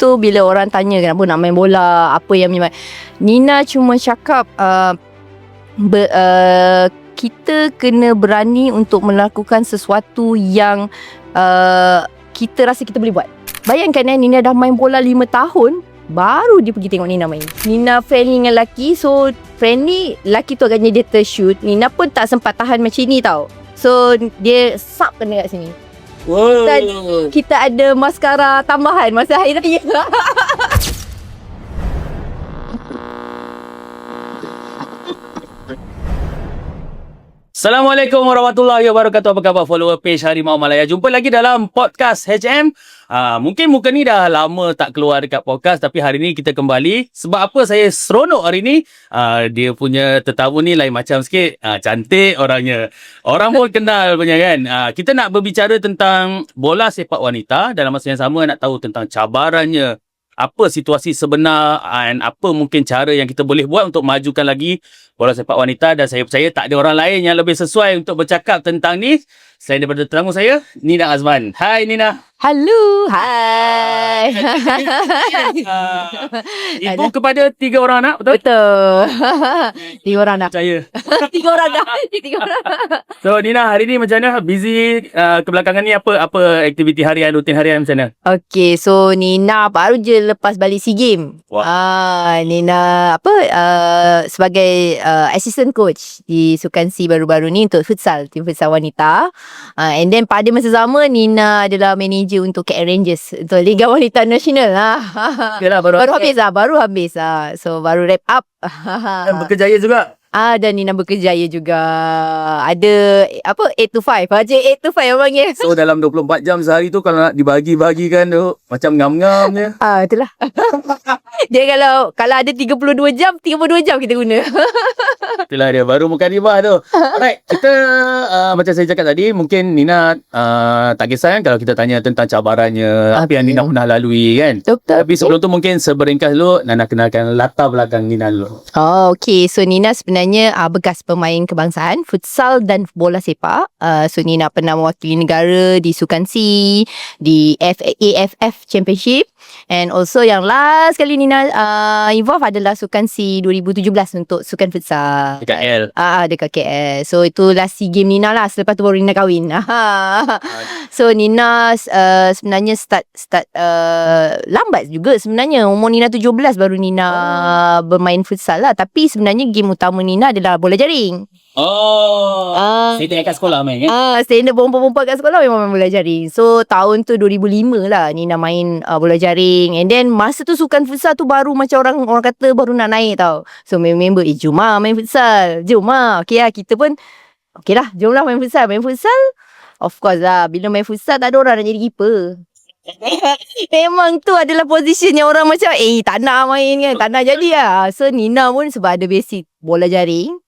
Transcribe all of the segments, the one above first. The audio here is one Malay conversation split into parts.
tu bila orang tanya kenapa nak main bola, apa yang memang Nina cuma cakap uh, ber, uh, kita kena berani untuk melakukan sesuatu yang uh, kita rasa kita boleh buat. Bayangkan eh Nina dah main bola 5 tahun Baru dia pergi tengok Nina main. Nina friendly dengan lelaki So friendly Lelaki tu agaknya dia tershoot. Nina pun tak sempat tahan macam ni tau. So dia sub kena kat sini Wow. Dan kita ada maskara tambahan masa hari raya. Assalamualaikum warahmatullahi wabarakatuh. Apa khabar follower page Harimau Malaya? Jumpa lagi dalam podcast HM. Uh, mungkin muka ni dah lama tak keluar dekat podcast tapi hari ni kita kembali. Sebab apa saya seronok hari ni? Uh, dia punya tetamu ni lain macam sikit. Uh, cantik orangnya. Orang pun kenal punya kan. Uh, kita nak berbicara tentang bola sepak wanita. Dalam masa yang sama nak tahu tentang cabarannya apa situasi sebenar dan apa mungkin cara yang kita boleh buat untuk majukan lagi bola sepak wanita dan saya percaya tak ada orang lain yang lebih sesuai untuk bercakap tentang ni selain daripada tetamu saya Nina Azman. Hai Nina. Hello, hai. Uh, ibu kepada tiga orang anak betul? Betul. Tiga orang dah. Percaya. Tiga orang dah. Tiga orang. So Nina hari ni macam mana? Busy uh, kebelakangan ni apa apa aktiviti harian rutin harian macam mana? Okay, so Nina baru je lepas balik SEA Game. Wah. Ah, Nina apa uh, sebagai uh, assistant coach di Sukan C baru-baru ni untuk futsal, tim futsal wanita. Uh, and then pada masa sama Nina adalah manager untuk KL Rangers untuk Liga Wanita Nasional. Ah. Yalah baru, baru habis lah, baru habis lah. So baru wrap up. Dan berkejaya juga. Ah dan Nina berkejaya juga. Ada apa 8 to 5. Haji 8 to 5 orang panggil. So dalam 24 jam sehari tu kalau nak dibagi-bagikan tu macam ngam-ngam je. Ah itulah. dia kalau kalau ada 32 jam, 32 jam kita guna. Itulah dia baru muka ribah tu. Alright, kita uh, macam saya cakap tadi mungkin Nina uh, tak kisah kan kalau kita tanya tentang cabarannya apa yang. Nina pernah lalui kan. Doktor. Tapi sebelum tu mungkin seberingkas dulu Nana kenalkan latar belakang Nina dulu. Oh, okay. So Nina sebenarnya uh, bekas pemain kebangsaan futsal dan bola sepak. Uh, so Nina pernah mewakili negara di Sukan C, di F- AFF Championship and also yang last kali Nina uh, involve adalah Sukan C 2017 untuk Sukan futsal. Dekat L. Ah, dekat KL. So itu last SEA game Nina lah. Selepas tu baru Nina kahwin. so Nina uh, sebenarnya start start uh, lambat juga sebenarnya. Umur Nina 17 baru Nina oh. bermain futsal lah. Tapi sebenarnya game utama Nina adalah bola jaring. Oh. Ah. Saya tengok kat sekolah main kan. Ah, standard perempuan-perempuan kat sekolah memang main bola jaring. So tahun tu 2005 lah Nina main uh, bola jaring. And then masa tu sukan futsal tu baru macam orang orang kata baru nak naik tau. So member eh jom lah main futsal. Jom lah. Okay lah kita pun okay lah jom lah main futsal. Main futsal of course lah bila main futsal tak ada orang nak jadi keeper. Memang tu adalah position yang orang macam eh tak nak main kan. Tak nak jadi lah. So Nina pun sebab ada basic bola jaring.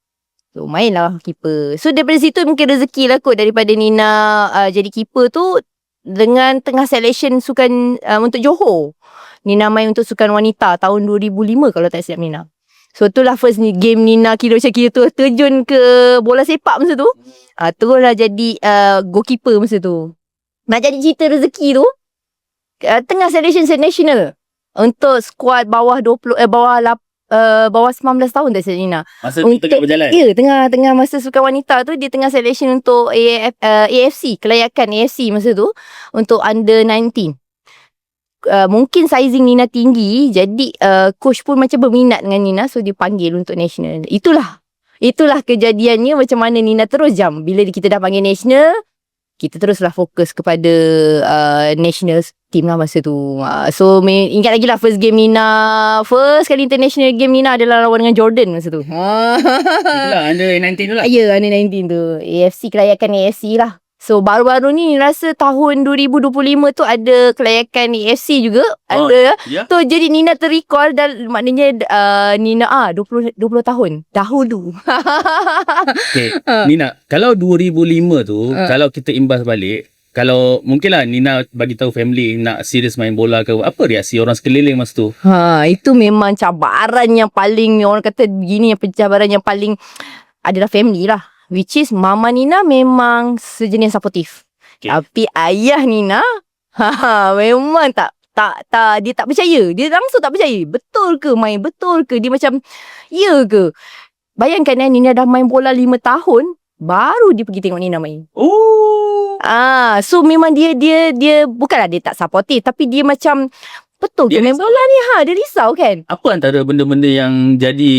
So main lah keeper. So daripada situ mungkin rezeki lah kot daripada Nina uh, jadi keeper tu dengan tengah selection sukan uh, untuk Johor. Nina main untuk sukan wanita tahun 2005 kalau tak silap Nina. So itulah first ni game Nina kira macam kira tu terjun ke bola sepak masa tu. Uh, teruslah jadi uh, goalkeeper masa tu. Nak jadi cerita rezeki tu uh, tengah selection national untuk skuad bawah 20 eh bawah uh, bawah 19 tahun tak silap Nina. Masa tu Untuk- tengah berjalan. Ya, tengah-tengah masa sukan wanita tu dia tengah selection untuk AF, uh, AFC, kelayakan AFC masa tu untuk under 19. Uh, mungkin sizing Nina tinggi jadi uh, coach pun macam berminat dengan Nina so dia panggil untuk national. Itulah. Itulah kejadiannya macam mana Nina terus jam bila kita dah panggil national kita teruslah fokus kepada uh, national team lah masa tu. Uh, so me, ingat lagi lah first game Nina, first kali international game Nina adalah lawan dengan Jordan masa tu. Itulah under 19 tu lah. Ya, under 19 tu. AFC, kelayakan AFC lah. So, baru-baru ni rasa tahun 2025 tu ada kelayakan AFC juga. Oh, ada. Ya. Tu jadi Nina terrecall dan maknanya uh, Nina ah 20 20 tahun dahulu. Okay. Nina, kalau 2005 tu, Uh. kalau kita imbas balik, kalau mungkinlah Nina bagi tahu family nak serius main bola ke apa reaksi orang sekeliling masa tu? ha, itu memang cabaran yang paling orang kata begini yang pencabaran yang paling adalah family lah. Which is mama Nina memang sejenis supportive. Okay. Tapi ayah Nina ha, memang tak tak tak dia tak percaya. Dia langsung tak percaya. Betul ke main? Betul ke? Dia macam ya ke? Bayangkan eh Nina dah main bola 5 tahun baru dia pergi tengok Nina main. Oh. Ah, so memang dia dia dia bukanlah dia tak supportive tapi dia macam betul Dia ke main bola ni ha dia risau kan. Apa antara benda-benda yang jadi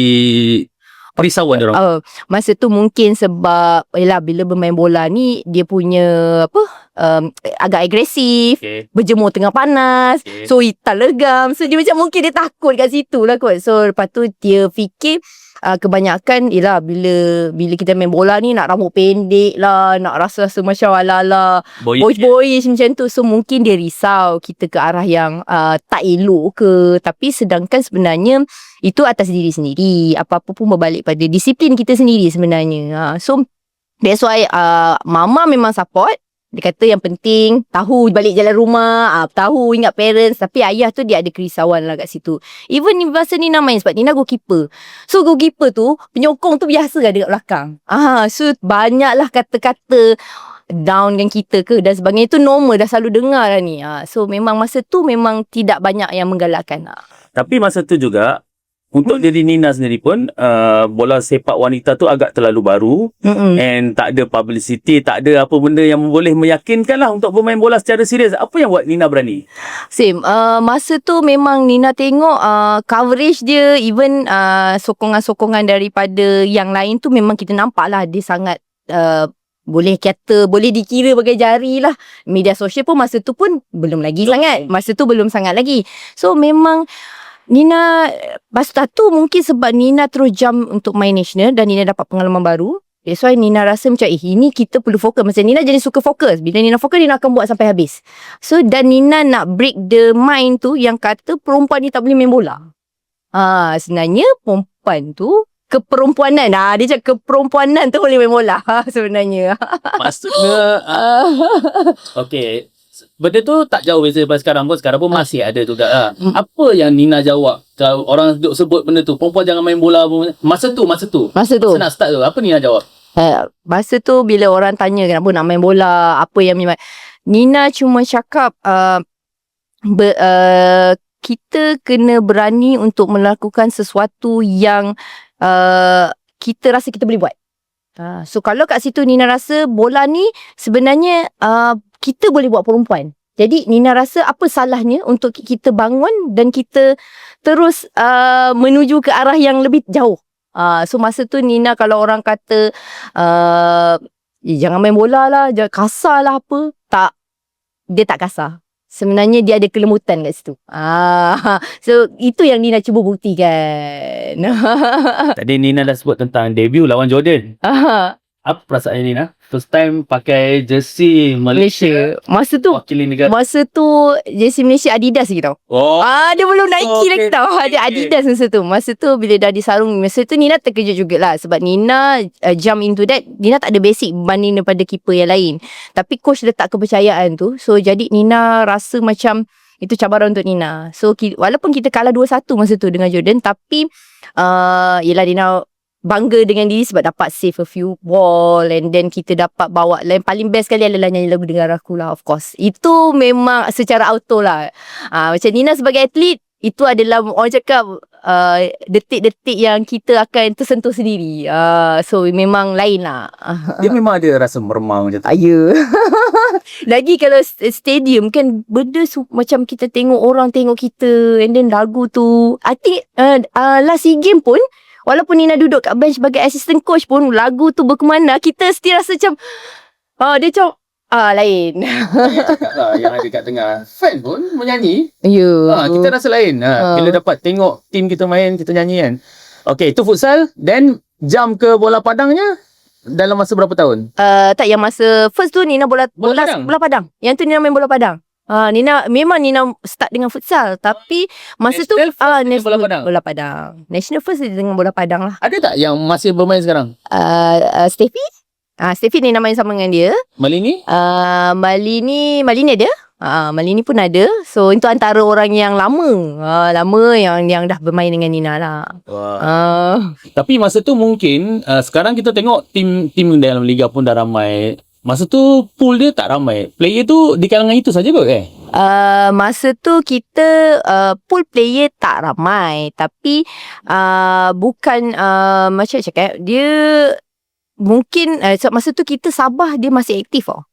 perisauan dia orang? Uh, masa tu mungkin sebab yalah bila bermain bola ni dia punya apa um, agak agresif Okay. berjemur tengah panas Okay. So tak legam So dia macam mungkin dia takut kat situ lah kot So lepas tu dia fikir uh, Kebanyakan Yelah bila Bila kita main bola ni Nak rambut pendek lah Nak rasa-rasa macam ala-ala Boy, Boyish-boyish macam tu. So mungkin dia risau Kita ke arah yang uh, Tak elok ke. Tapi sedangkan sebenarnya Itu atas diri sendiri. Apa-apa pun berbalik pada Disiplin kita sendiri sebenarnya. Ha. So That's why uh, Mama memang support dia kata yang penting tahu balik jalan rumah, ah, tahu ingat parents tapi ayah tu dia ada kerisauan lah kat situ. Even ni masa Nina main sebab Nina goalkeeper. So goalkeeper tu penyokong tu biasa lah dekat belakang. Ah, so banyaklah kata-kata downkan kita ke dan sebagainya tu normal dah selalu dengar lah ni. Ah, so memang masa tu memang tidak banyak yang menggalakkan. Ah. Tapi masa tu juga untuk Hmm. diri Nina sendiri pun uh, bola sepak wanita tu agak terlalu baru Mm-mm. and tak ada publicity, tak ada apa benda yang boleh meyakinkan lah untuk bermain bola secara serius. Apa yang buat Nina berani? Same. Uh, masa tu memang Nina tengok uh, coverage dia even uh, sokongan-sokongan daripada yang lain tu memang kita nampak lah dia sangat uh, boleh kata boleh dikira bagai jari lah media sosial pun masa tu pun belum lagi sangat masa tu belum sangat lagi so memang Nina Masa tu mungkin sebab Nina terus jump untuk main national dan Nina dapat pengalaman baru That's why Nina rasa macam eh ini kita perlu fokus. Macam Nina jadi suka fokus. Bila Nina fokus Nina akan buat sampai habis. So dan Nina nak break the mind tu yang kata perempuan ni tak boleh main bola. Ah sebenarnya perempuan tu keperempuanan. Ah dia cakap keperempuanan tu boleh main bola ha, sebenarnya. Maksudnya uh, Okay Benda tu tak jauh beza daripada sekarang pun. Sekarang pun masih ada juga lah Hmm. Apa yang Nina jawab? Kalau orang duk sebut benda tu Perempuan jangan main bola pun. Masa tu Masa tu. Masa tu. Masa nak start tu. Apa Nina jawab? Uh, masa tu bila orang tanya kenapa nak main bola, apa yang memang Nina cuma cakap uh, ber, uh, kita kena berani untuk melakukan sesuatu yang uh, kita rasa kita boleh buat. Uh, so kalau kat situ Nina rasa bola ni sebenarnya uh, kita boleh buat perempuan. Jadi Nina rasa apa salahnya untuk kita bangun dan kita terus uh, menuju ke arah yang lebih jauh. Uh, so masa tu Nina kalau orang kata uh, eh, jangan main bola lah, jangan kasar lah apa. Tak, dia tak kasar. Sebenarnya dia ada kelembutan kat situ. Ah, so itu yang Nina cuba buktikan. Tadi Nina dah sebut tentang Debut lawan Jordan Ah, Apa perasaan Nina First time pakai jersey Malaysia, Malaysia. Masa tu Wakili negara Masa tu jersey Malaysia Adidas lagi tau. Oh Ah, dia belum Nike Okay, lagi tau. okay, Ada. Adidas masa tu. Masa tu bila dah disarung, masa tu Nina terkejut jugalah sebab Nina uh, jump into that, Nina tak ada basic berbanding daripada keeper yang lain. Tapi coach letak kepercayaan tu. So jadi Nina rasa macam itu cabaran untuk Nina. So ki, walaupun kita kalah 2-1 masa tu dengan Jordan tapi uh, yelah Nina bangga dengan diri sebab dapat save a few ball and then kita dapat bawa yang paling best sekali adalah nyanyi lagu Dengar Aku lah of course. Itu memang secara auto lah. Ah macam Nina sebagai atlet itu adalah orang cakap uh, detik-detik yang kita akan tersentuh sendiri. Uh, so memang lain lah. Dia memang ada rasa meremang macam tu Aya. Lagi kalau st- stadium kan benda su- macam kita tengok orang tengok kita and then lagu tu. I think uh, uh, last SEA game pun walaupun Nina duduk kat bench sebagai assistant coach pun lagu tu berkemana kita still rasa macam ah dia macam ah lain. Lah yang ada kat tengah Fan pun menyanyi Ya. ha, Kita rasa lain ha, Ah. Bila dapat tengok Tim kita main Kita nyanyi kan Okay itu futsal Then Jump ke bola padangnya Dalam masa berapa tahun Uh, tak yang masa first tu Nina bola Bola bola padang? bola padang. Yang tu Nina main bola padang. Ah uh, Nina memang Nina start dengan futsal tapi masa tu National first ah dengan bola padang? bola padang. National first dia dengan bola padang lah. Ada tak yang masih bermain sekarang Uh, uh Steffi Ah uh, Steffi Nina main sama dengan dia. Malini Uh, Malini Malini ada. Ah uh, Malini pun ada. So itu antara orang yang lama. Ah uh, lama yang yang dah bermain dengan Nina lah. Wah. Ah uh, Tapi masa tu mungkin uh, Sekarang kita tengok Tim tim dalam Liga pun dah ramai Masa tu Pool dia tak ramai Player tu Di kalangan itu saja kot eh Uh, masa tu kita uh, pool player tak ramai tapi uh, bukan uh, macam cakap dia mungkin uh, masa tu kita Sabah dia masih aktif oh.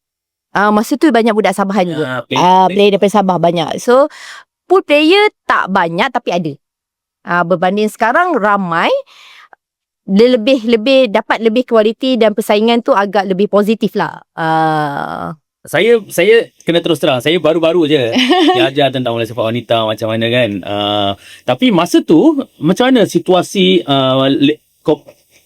Uh, masa tu banyak budak Sabahan juga. Ah, Ah uh, player daripada Sabah banyak. So pool player tak banyak tapi ada. Uh, berbanding sekarang ramai lebih lebih dapat lebih kualiti dan persaingan tu agak lebih positif lah. Uh, Saya saya kena terus terang, saya baru-baru je dia ajar tentang bola sepak wanita macam mana kan. Uh, tapi masa tu macam mana situasi uh, le-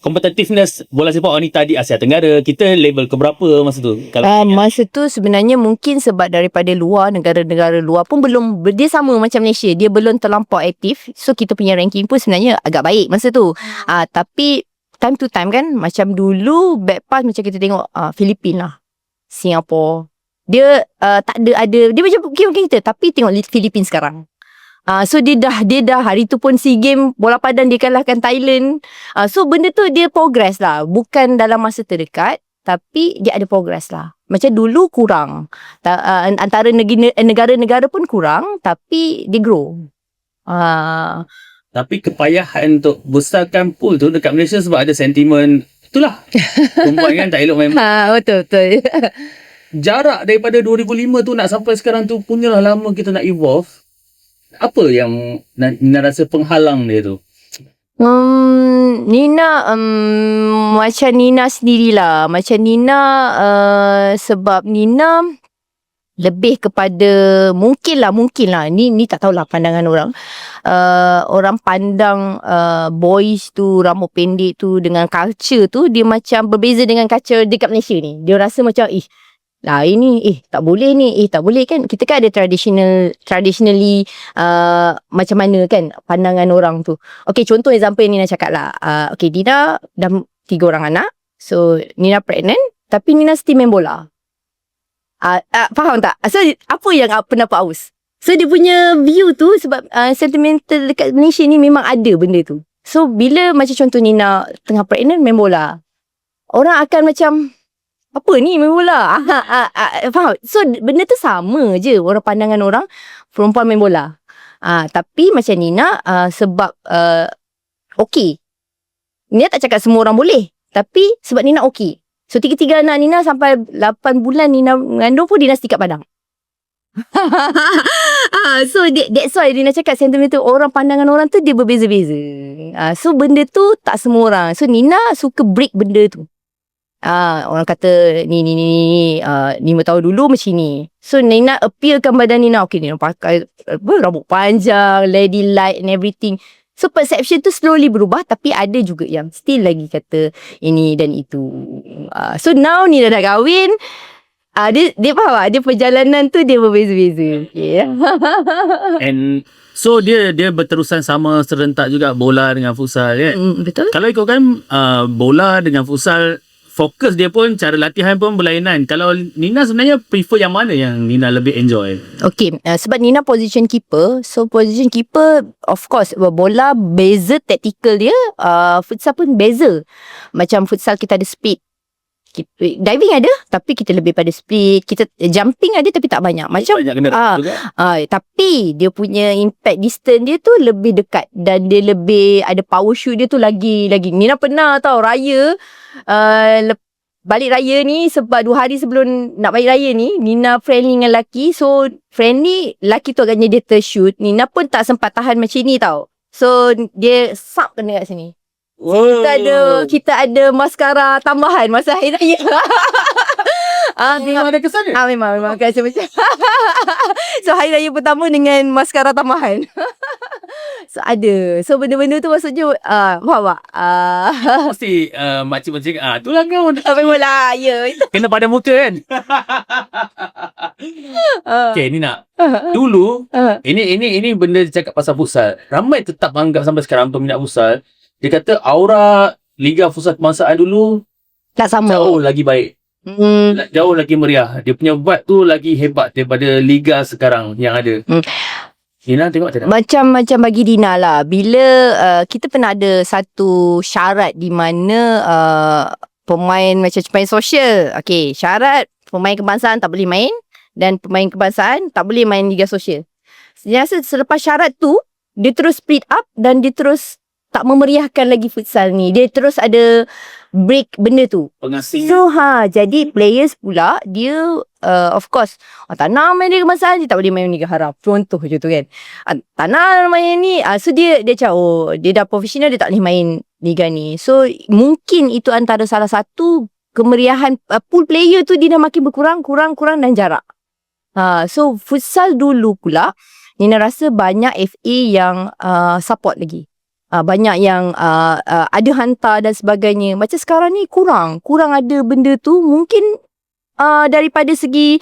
competitiveness bola sepak wanita di Asia Tenggara? Kita level ke berapa masa tu? Kalau Uh, masa tu sebenarnya mungkin sebab daripada luar negara-negara luar pun belum dia sama macam Malaysia dia belum terlampau aktif so kita punya ranking pun sebenarnya agak baik masa tu uh, tapi time to time kan macam dulu back pass macam kita tengok uh, Filipin lah Singapore dia uh, tak ada ada dia macam mungkin kita tapi tengok Filipin sekarang Uh, so dia dah dia dah hari tu pun SEA Game bola padan dia kalahkan Thailand. Uh, so benda tu dia progress lah. Bukan dalam masa terdekat tapi dia ada progress lah. Macam dulu kurang. Ta, uh, antara negara- negara-negara pun kurang tapi dia grow. Uh, Tapi kepayahan untuk besarkan pool tu dekat Malaysia sebab ada sentimen itulah. Perempuan kan tak elok main. ha, betul betul. Jarak daripada 2005 tu nak sampai sekarang tu punyalah lama kita nak evolve. Apa yang Nina rasa penghalang dia tu? Um, Nina um, macam Nina sendirilah. Macam Nina uh, sebab Nina lebih kepada mungkin lah mungkin lah ni ni tak tahulah pandangan orang uh, orang pandang uh, boys tu rambut pendek tu dengan culture tu dia macam berbeza dengan culture dekat Malaysia ni dia rasa macam ih lah ini eh tak boleh ni. Eh tak boleh kan? Kita kan ada traditional traditionally uh, macam mana kan pandangan orang tu. Okay contoh example yang Nina cakap lah. Uh, Okay Nina dah tiga orang anak. So Nina pregnant Tapi Nina still main bola. Uh, uh, Faham tak? So apa yang uh, pendapat Aus? So dia punya view tu Sebab uh, sentimental dekat Malaysia ni Memang ada benda tu. So bila macam contoh Nina Tengah pregnant main bola. Orang akan macam apa ni main bola? Ah, ah, ah, faham? So benda tu sama je orang pandangan orang perempuan main bola. Ah, tapi macam Nina uh, sebab uh, okey. Nina tak cakap semua orang boleh. Tapi sebab Nina okey. So tiga-tiga anak Nina sampai 8 bulan Nina mengandung pun Nina stick kat padang. ah, so that, that's why Nina cakap sentimen tu orang pandangan orang tu dia berbeza-beza. Ah, so benda tu tak semua orang. So Nina suka break benda tu. Ah, orang kata ni ni ni ni uh, lima tahun dulu macam ni. So Nina appealkan badan Nina okay Nina pakai apa rambut panjang, lady light and everything. So perception tu slowly berubah tapi ada juga yang still lagi kata ini dan itu. Uh, so now Nina dah kahwin. Ah uh, dia dia faham tak? Dia perjalanan tu dia berbeza-beza. Okay. And so dia dia berterusan sama serentak juga bola dengan futsal kan? mm, betul? Kalau ikutkan uh, bola dengan futsal fokus dia pun cara latihan pun berlainan. Kalau Nina sebenarnya prefer yang mana yang Nina lebih enjoy? Okay, uh, sebab Nina position keeper. So, position keeper, of course, bola beza tactical dia. Uh, futsal pun beza. Macam futsal kita ada speed. Kita, diving ada, tapi kita lebih pada speed. Kita jumping ada, tapi tak banyak. Macam Banyak kena ah. Uh, tapi dia punya impact distance dia tu lebih dekat dan dia lebih ada power shoot dia tu lagi lagi. Nina pernah tau raya uh, lep, balik raya ni sebab dua hari sebelum nak balik raya ni Nina friendly dengan laki so friendly laki tu agaknya dia tershoot Nina pun tak sempat tahan macam ni tau. So dia sap kena kat sini. Wow. Kita ada kita ada maskara tambahan masa hari raya. ah Memang ada kesan dia? Ah memang memang kasi macam. so hari raya pertama dengan maskara tambahan. so ada. So benda-benda tu maksudnya ah uh, faham tak? Ah uh, Mesti uh, makcik-makcik ah itulah kau apa mula ya itu. kena pada muka kan. Uh, Okay Nina. Dulu uh, ini ini ini benda cakap pasal futsal. Ramai tetap anggap sampai sekarang peminat futsal. Dia kata aura Liga Futsal Kebangsaan dulu tak sama. jauh lagi baik. Hmm. Jauh lagi meriah. Dia punya vibe tu lagi hebat daripada Liga sekarang yang ada. Hmm. Nina tengok tak? Macam macam bagi Dina lah bila uh, kita pernah ada satu syarat di mana uh, pemain macam pemain sosial. Okay, syarat pemain kebangsaan tak boleh main dan pemain kebangsaan tak boleh main Liga Sosial. Saya rasa selepas syarat tu dia terus split up dan dia terus tak memeriahkan lagi futsal ni. Dia terus ada break benda tu. Pengasing. So ha jadi players pula dia uh, of course oh, tak nak main Liga Kebangsaan dia tak boleh main Liga Harap. Contoh je tu kan. Uh, tak nak main ni uh, so dia dia macam oh dia dah profesional dia tak boleh main liga ni. So mungkin itu antara salah satu kemeriahan uh, pool player tu dia dah makin berkurang kurang kurang dan jarak. Ha so futsal dulu pula Nina rasa banyak FA yang uh, support lagi. Uh, banyak yang uh, uh, ada hantar dan sebagainya. Macam sekarang ni kurang. Kurang ada benda tu. Mungkin uh, daripada segi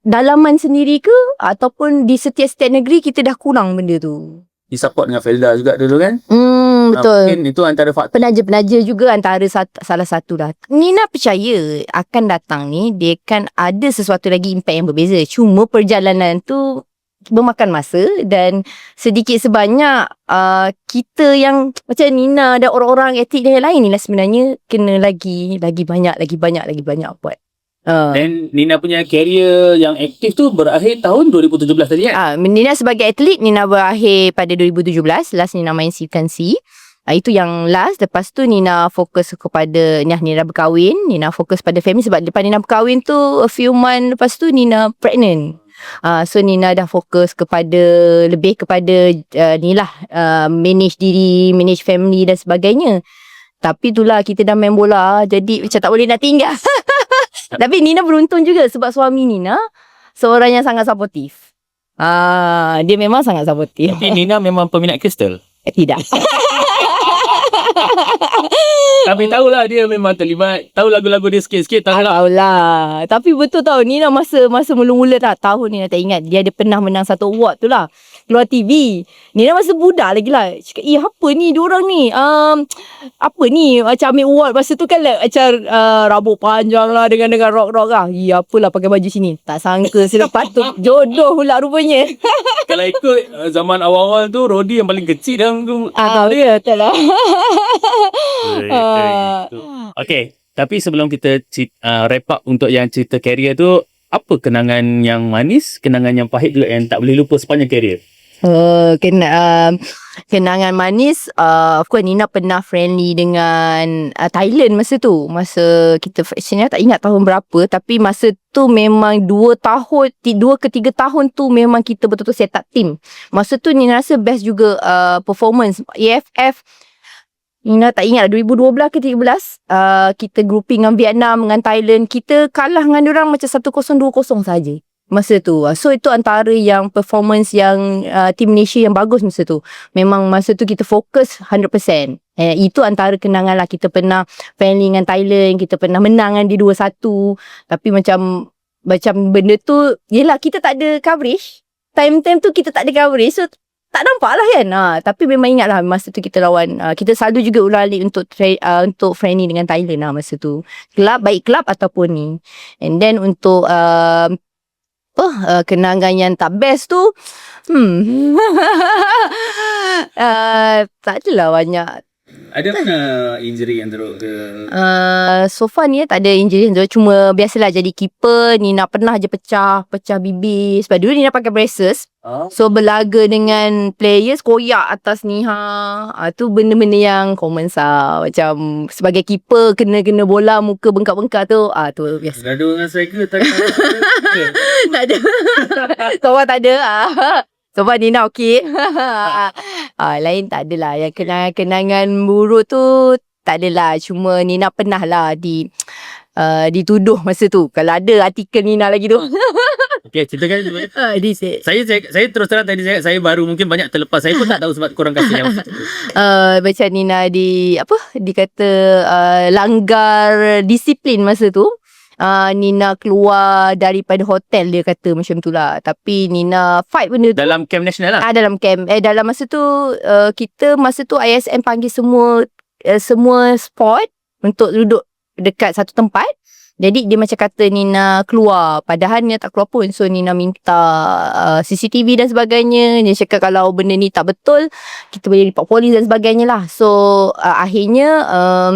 dalaman sendiri ke ataupun di setiap-setiap negeri kita dah kurang benda tu. Di support dengan Felda juga dulu kan? Hmm, Ah, betul. Mungkin itu antara faktor. Penaja-penaja juga antara sat- salah satu lah. Nina percaya akan datang ni dia kan ada sesuatu lagi impact yang berbeza. Cuma perjalanan tu memakan masa dan sedikit sebanyak uh, kita yang macam Nina dan orang-orang atlet yang lain ni lah sebenarnya kena lagi lagi banyak lagi banyak lagi banyak buat. Uh, Dan Nina punya career yang aktif tu berakhir tahun 2017 tadi kan? Ah, Nina sebagai atlet Nina berakhir pada 2017 last Nina main Silkan C. Ah, itu yang last lepas tu Nina fokus kepada Nina, Nina berkahwin Nina fokus pada family sebab lepas Nina berkahwin tu a few month lepas tu Nina pregnant Ah, so Nina dah fokus kepada lebih kepada uh, ni lah uh, manage diri, manage family dan sebagainya. Tapi itulah kita dah main bola jadi macam tak boleh nak tinggal. Tapi Nina beruntung juga sebab suami Nina seorang yang sangat supportive. Ah, dia memang sangat supportive. Tapi Nina memang peminat kristal. Eh, tidak. Tapi tahulah dia memang terlibat. Tahu lagu-lagu dia sikit-sikit tahu lah. Tahu lah. Tapi betul tau Nina masa masa mula-mula tak tahun Nina tak ingat dia ada pernah menang satu award tu lah. Keluar TV. Nina masa budak lagi lah. Cakap, eh apa ni diorang ni? Um, apa ni? Macam ambil award. Masa tu kan like, macam uh, rambut panjang lah dengan dengan rock-rock lah. Ya apalah pakai baju sini. Tak sangka selepas tu jodoh pula rupanya. Kalau ikut uh, zaman awal-awal tu, Rodi yang paling kecil dalam tu. Ah, dia betul lah. Ah. Okay. Tapi sebelum kita uh, wrap up untuk yang cerita career tu, apa kenangan yang manis, kenangan yang pahit juga yang tak boleh lupa sepanjang career? Uh, kena, um, kenangan manis uh, Of course Nina pernah friendly dengan uh, Thailand masa tu. Masa kita Sebenarnya tak ingat tahun berapa Tapi masa tu memang Dua tahun ti- Dua ke tiga tahun tu Memang kita betul-betul set up team. Masa tu Nina rasa best juga uh, Performance. AFF Nina tak ingat lah, 2012 ke 13 uh, Kita grouping dengan Vietnam Dengan Thailand Kita kalah dengan orang Macam 1-0 2-0 saja masa tu. Ah, So itu antara yang performance yang uh, tim Malaysia yang bagus masa tu. Memang masa tu kita fokus 100%. Eh, itu antara kenangan lah. Kita pernah friendly dengan Thailand. Kita pernah menang dengan dia 2-1. Tapi macam macam benda tu, yelah kita tak ada coverage. Time-time tu kita tak ada coverage. So tak nampak lah kan. Ha, tapi memang ingat lah masa tu kita lawan. Uh, kita selalu juga ulang alik untuk tra- uh, untuk friendly dengan Thailand lah masa tu. Kelab, baik kelab ataupun ni. And then untuk uh, Oh, uh, kenangan yang tak best tu Hmm uh, Tak adalah banyak Ada mana injury yang teruk ke? uh, So far ni tak ada injury yang teruk. Cuma biasalah jadi keeper Nina pernah je pecah Pecah bibir Sebab dulu Nina pakai braces. So berlaga dengan players Koyak atas ni ha. uh, Tu benda-benda yang common sah Macam sebagai keeper Kena-kena bola Muka bengkak-bengkak tu ah tu biasa Gaduh dengan striker tak tak ada. so far tak ada. Ah. So far Nina okey. ah, lain tak adalah. Yang kenangan-kenangan buruk tu tak adalah. Cuma Nina pernah lah di uh, dituduh masa tu. Kalau ada artikel Nina lagi tu. Okay, ceritakan dulu. Ah, di say. Saya, saya saya terus terang tadi saya saya baru mungkin banyak terlepas. Saya pun tak tahu sebab korang kasih yang Uh, macam Nina di apa dikata uh, langgar disiplin masa tu. Uh, Nina keluar daripada hotel dia kata macam tu lah. Tapi Nina fight benda tu. dalam camp nasional lah. Ah dalam camp. Eh dalam masa tu uh, kita masa tu ISM panggil semua uh, semua sport untuk duduk dekat satu tempat. Jadi dia macam kata Nina keluar. Padahal Nina tak keluar pun. So Nina minta uh, CCTV dan sebagainya. Dia cakap kalau benda ni tak betul Kita boleh report polis dan sebagainya lah. So uh, akhirnya um,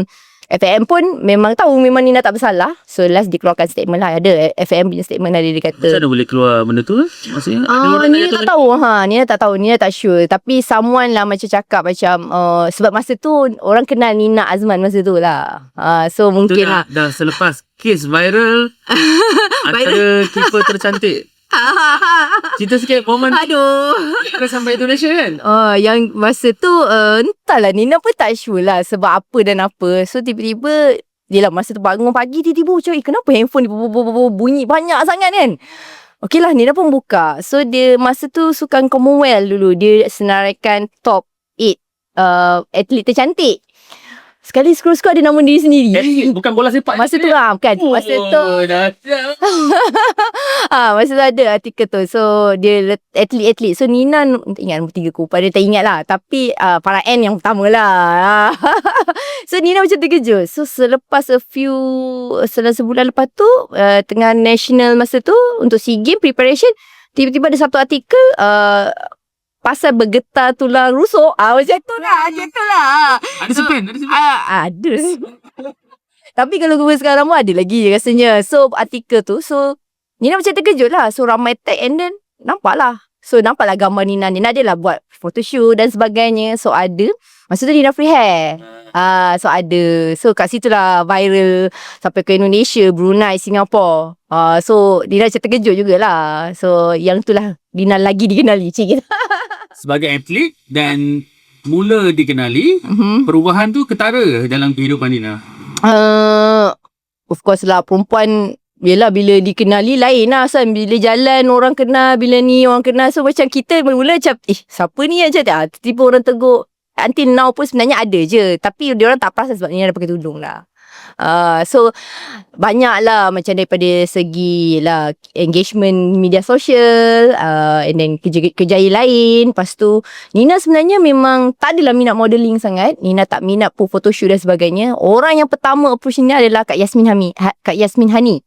FAM pun memang tahu memang Nina tak bersalah. So last dikeluarkan statement lah. Ada FAM punya statement ada dia kata. Macam mana boleh keluar benda tu? eh? Maksudnya Ah, Nina tak tahu ha, Nina tak tahu, Nina tak sure. Tapi someone lah macam cakap macam uh, sebab masa tu orang kenal Nina Azman masa tu lah. Uh, so mungkin dah, lah. dah selepas kes viral antara keeper tercantik. Cerita sikit momen Aduh. kau sampai Indonesia kan? Oh, yang masa tu uh, entahlah Nina pun tak sure lah sebab apa dan apa. So tiba-tiba Yelah masa tu bangun pagi tiba-tiba macam eh, kenapa handphone bunyi banyak sangat kan. Okey lah Nina pun buka. So dia masa tu sukan Commonwealth dulu. Dia senaraikan top 8 uh, atlet tercantik. Sekali scroll-scroll ada nama diri sendiri. Eh, bukan bola sepak. Masa tu lah kan. Masa tu Oh. Ah, masa tu ada artikel tu. So dia let- atlet-atlet. So Nina ingat nombor tiga ku. Pada tak ingat lah. Tapi uh, para N yang pertama lah. so Nina macam terkejut. So selepas a few selang sebulan lepas tu uh, tengah national masa tu untuk SEA Games preparation tiba-tiba ada satu artikel uh, pasal bergetar tulang rusuk. Ah macam tu lah, macam tu lah. Ada sepen, ada sepen. Ah, ada. Tapi kalau Google sekarang pun ada lagi rasanya. So artikel tu so Nina macam terkejut lah. So ramai tag and then nampak lah. So nampak lah gambar Nina. Nina adalah buat photoshoot dan sebagainya. So ada. Masa tu Nina free hair. Ah, so ada. So kat situ lah viral sampai ke Indonesia, Brunei, Singapura. Ah, so Nina macam terkejut jugalah. So yang tu lah Nina lagi dikenali. Cik kita. Sebagai atlet dan mula dikenali, Mm-hmm. perubahan tu ketara dalam kehidupan Nina. Uh, of course lah perempuan Yelah bila dikenali lain lah San. Bila jalan orang kenal Bila ni orang kenal So macam kita mula macam Eh siapa ni macam ah, Tiba-tiba orang tegur Until now pun sebenarnya ada je Tapi dia orang tak perasan sebab ni ada pakai tudung lah Uh, so banyak lah macam daripada segi lah engagement media sosial uh, and then kerja kerjaya lain. Lepas tu Nina sebenarnya memang tak adalah minat modeling sangat. Nina tak minat pun photoshoot dan sebagainya. Orang yang pertama approach Nina adalah Kak Yasmin Hami ha, Kak Yasmin Hani.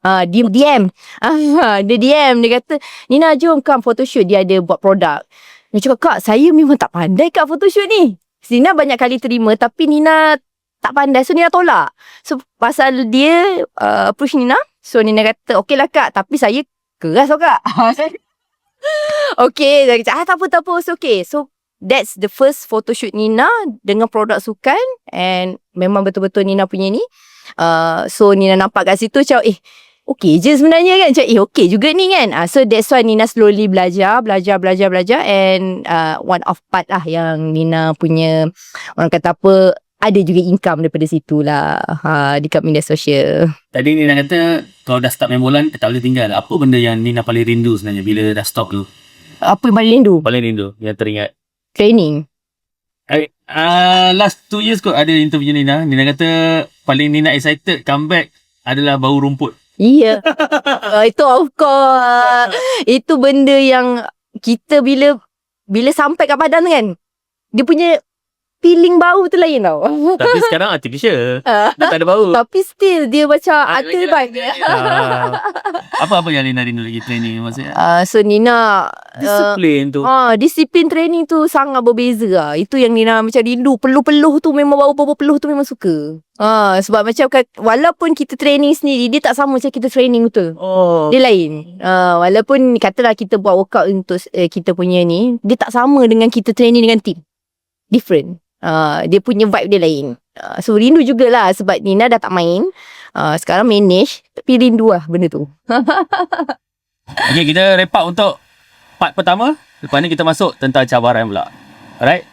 Uh, dia DM uh, Dia DM Dia kata Nina jom come photoshoot. Dia ada buat produk. Dia cakap Kak saya memang tak pandai Kak photoshoot ni. Nina banyak kali terima Tapi Nina tak pandai. So Nina tolak. So pasal dia uh, Approach Nina. So Nina kata Okay lah kak. Tapi saya Keras tau kak. Okay Dia kata ah, Tak apa tak apa. So okay. So That's the first photoshoot Nina Dengan produk sukan. And Memang betul-betul Nina punya ni. Uh, So Nina nampak kat situ Macam eh Okay je sebenarnya kan. Macam eh okay juga ni kan. Uh, So that's why Nina slowly belajar Belajar belajar belajar. And uh, One of part lah Yang Nina punya Orang kata apa Ada juga income daripada situ lah uh, Dekat media sosial Tadi Nina kata kalau dah start main bola tak boleh tinggal. Apa benda yang Nina paling rindu sebenarnya bila dah stop tu? Apa yang paling rindu? Paling rindu yang teringat. Training I, uh, last two years kot ada interview Nina. Nina kata paling Nina excited comeback adalah bau rumput. Iya uh, Itu of course Itu benda yang Kita bila Bila sampai kat Padang tu kan Dia punya Feeling bau tu lain tau Tapi sekarang artificial. Ah. Dah tak ada bau. Tapi still Dia macam Ah, Ada lagi vibe dia Ah. Apa-apa yang Nina rindu lagi training maksudnya? uh, So Nina uh, Disiplin tu. Ah, disiplin training tu sangat berbeza lah. Itu yang Nina macam rindu. Peluh-peluh tu memang bau-bau peluh tu memang suka. Ah, sebab macam kat, walaupun kita training sendiri, dia tak sama macam kita training betul. Oh. Dia lain. Uh, walaupun katalah kita buat workout untuk uh, kita punya ni, dia tak sama dengan kita training dengan team. Different. Uh, dia punya vibe dia lain. Uh, so rindu jugalah sebab Nina dah tak main. Uh, sekarang manage. Tapi rindu lah benda tu. Okay, kita up untuk part pertama. Lepas ni kita masuk tentang cabaran pula. Alright?